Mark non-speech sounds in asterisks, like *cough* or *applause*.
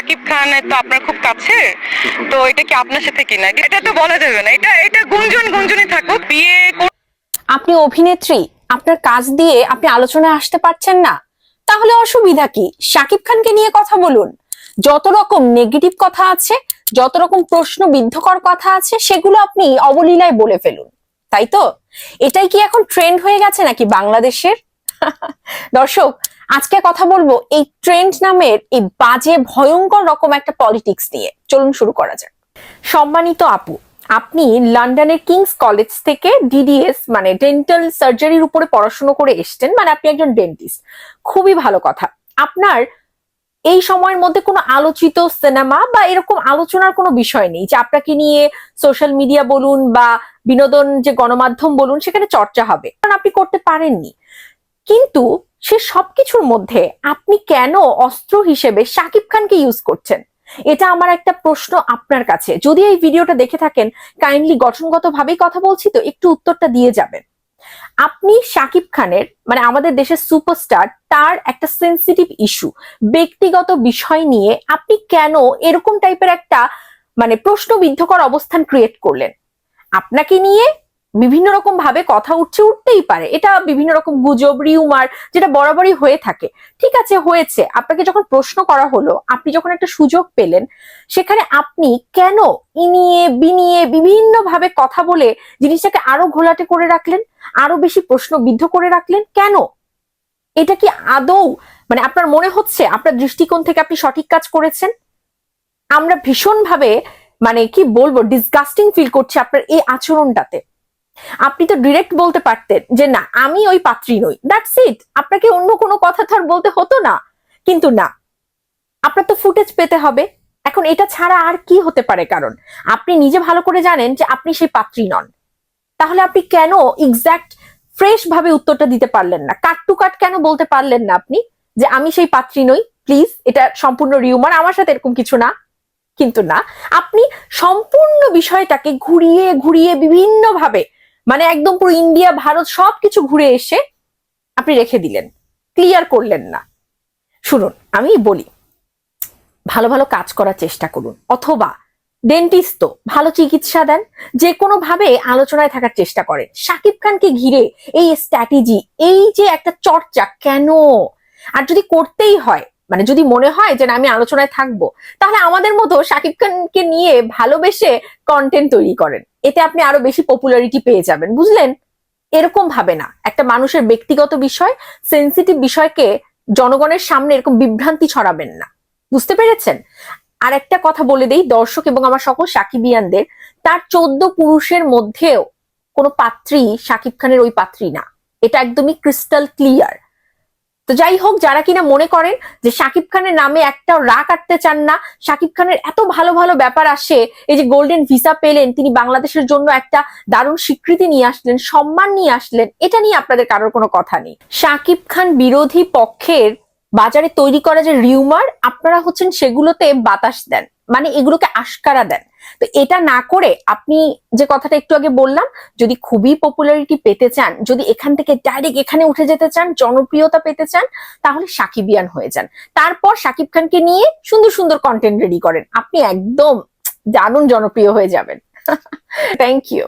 সাকিব খানের তো আপনার খুব কাছে? তো এটা কি আপনার সাথে কিনা? এটা তো বলা যাবে না। এটা এটা গুঞ্জন, গুঞ্জনই থাকুক। বিয়ে আপনি অভিনেত্রী, আপনার কাজ দিয়ে আপনি আলোচনায় আসতে পারছেন না। তাহলে অসুবিধা কি? শাকিব খানকে নিয়ে কথা বলুন। যত রকম নেগেটিভ কথা আছে, যত রকম প্রশ্ন বিদ্ধকর কথা আছে, সেগুলো আপনি অবলীলায় বলে ফেলুন। তাই তো? এটাই কি এখন ট্রেন্ড হয়ে গেছে নাকি বাংলাদেশের? দর্শক, আজকে কথা বলব এই ট্রেন্ড নামের এই বাজে, ভয়ঙ্কর রকম একটা পলিটিক্স নিয়ে। চলুন শুরু করা যাক। সম্মানিত আপু, আপনি লন্ডনের কিংস কলেজ থেকে ডিডিএস মানে ডেন্টাল সার্জারির উপরে পড়াশোনা করে এসছেন মানে আপনি একজন ডেন্টিস্ট খুবই ভালো কথা। আপনার এই সময়ের মধ্যে কোনো আলোচিত সিনেমা বা এরকম আলোচনার কোনো বিষয় নেই যে আপনাকে নিয়ে সোশ্যাল মিডিয়া বলুন বা বিনোদন যে গণমাধ্যম বলুন, সেখানে চর্চা হবে। কারণ আপনি করতে পারেননি। কিন্তু সে সবকিছুর মধ্যে আপনি কেন অস্ত্র হিসেবে শাকিব খানকে ইউজ করছেন? এটা আমার একটা প্রশ্ন আপনার কাছে। যদি এই ভিডিওটা দেখে থাকেন কাইন্ডলি গঠনগতভাবেই কথা বলছি তো একটু উত্তরটা দিয়ে যাবেন। আপনি শাকিব খানের মানে আমাদের দেশের সুপারস্টার তার একটা সেন্সিটিভ ইস্যু ব্যক্তিগত বিষয় নিয়ে আপনি কেন এরকম টাইপের একটা মানে প্রশ্নবিদ্ধকর অবস্থান ক্রিয়েট করলেন? আপনাকে নিয়ে বিভিন্ন রকম ভাবে কথা উঠছে, উঠতেই পারে। এটা বিভিন্ন রকম গুজব রিউমার যেটা বরাবরই হয়ে থাকে। ঠিক আছে, হয়েছে। আপনাকে যখন প্রশ্ন করা হলো, আপনি যখন একটা সুযোগ পেলেন, সেখানে আপনি কেন ইনিয়ে, বিনিয়ে বিভিন্ন ভাবে কথা বলে জিনিসটাকে আরও ঘোলাটে করে রাখলেন? আরও বেশি প্রশ্ন বিদ্ধ করে রাখলেন? কেন? এটা কি আদৌ মানে আপনার মনে হচ্ছে, আপনার দৃষ্টিকোণ থেকে আপনি সঠিক কাজ করেছেন? আমরা ভীষণভাবে মানে কি বলব ডিসগাস্টিং ফিল করছি আপনার এই আচরণটাতে। আপনি তো ডিরেক্ট বলতে পারতেন যে, না, আমি ওই পাত্রী নই। দ্যাটস ইট আপনাকে অন্য কোনো কথা তো আর বলতে হতো না। কিন্তু না, আপনার তো ফুটেজ পেতে হবে। এখন এটা ছাড়া আর কি হতে পারে কারণ? আপনি নিজে ভালো করে জানেন যে, আপনি সেই পাত্রী নন। তাহলে আপনি কেন এক্সাক্ট ফ্রেশ ভাবে উত্তরটা দিতে পারলেন না? কাট টু কাট কেন বলতে পারলেন না আপনি? যে, আমি সেই পাত্রী নই প্লিজ এটা সম্পূর্ণ রিউমার আমার সাথে এরকম কিছু না। কিন্তু না, আপনি সম্পূর্ণ বিষয়টাকে ঘুরিয়ে ঘুরিয়ে বিভিন্ন ভাবে মানে একদম পুরো ইন্ডিয়া, ভারত সবকিছু ঘুরে এসে আপনি রেখে দিলেন। ক্লিয়ার করলেন না। শুনুন, আমি বলি, ভালো ভালো কাজ করার চেষ্টা করুন। অথবা ডেন্টিস্ট তো ভালো চিকিৎসা দেন, যে কোনো ভাবে আলোচনায় থাকার চেষ্টা করেন। শাকিব খানকে ঘিরে এই স্ট্র্যাটেজি এই যে একটা চর্চা, কেন? আর যদি করতেই হয় মানে যদি মনে হয় যে আমি আলোচনায় থাকব, তাহলে আমাদের মতো শাকিব খানকে নিয়ে ভালোবেসে কন্টেন্ট তৈরি করেন। এতে আপনি আরও বেশি পপুলারিটি পেয়ে যাবেন, বুঝলেন? এরকম ভাবে না। একটা মানুষের ব্যক্তিগত বিষয় সেন্সিটিভ বিষয়কে জনগণের সামনে এরকম বিভ্রান্তি ছড়াবেন না। বুঝতে পেরেছেন? আর একটা কথা বলে দেই, দর্শক এবং আমার সকল সাকিবিয়ানদের, তার চোদ্দ পুরুষের মধ্যেও কোনো পাত্রী শাকিব খানের ওই পাত্রী না। এটা একদমই ক্রিস্টাল ক্লিয়ার তো যাই হোক, যারা কিনা মনে করেন যে শাকিব খানের নামে একটা রা কাটতে চান না, শাকিব খানের এত ভালো ভালো ব্যাপার আসে, এই যে গোল্ডেন ভিসা পেলেন, তিনি বাংলাদেশের জন্য একটা দারুণ স্বীকৃতি নিয়ে আসলেন, সম্মান নিয়ে আসলেন, এটা নিয়ে আপনাদের কারোর কোনো কথা নেই। শাকিব খান বিরোধী পক্ষের বাজারে তৈরি করা যে রিউমার আপনারা হচ্ছেন সেগুলোতে বাতাস দেন। মানে এগুলোকে আশকারা দেন। তো এটা না করে আপনি যে কথাটা একটু আগে বললাম, যদি খুবই পপুলারিটি পেতে চান, যদি এখান থেকে ডাইরেক্ট এখানে উঠে যেতে চান, জনপ্রিয়তা পেতে চান, তাহলে সাকিবিয়ান হয়ে যান। তারপর সাকিব খানকে নিয়ে সুন্দর সুন্দর কন্টেন্ট রেডি করেন। আপনি একদম দারুণ জনপ্রিয় হয়ে যাবেন। *laughs* Thank you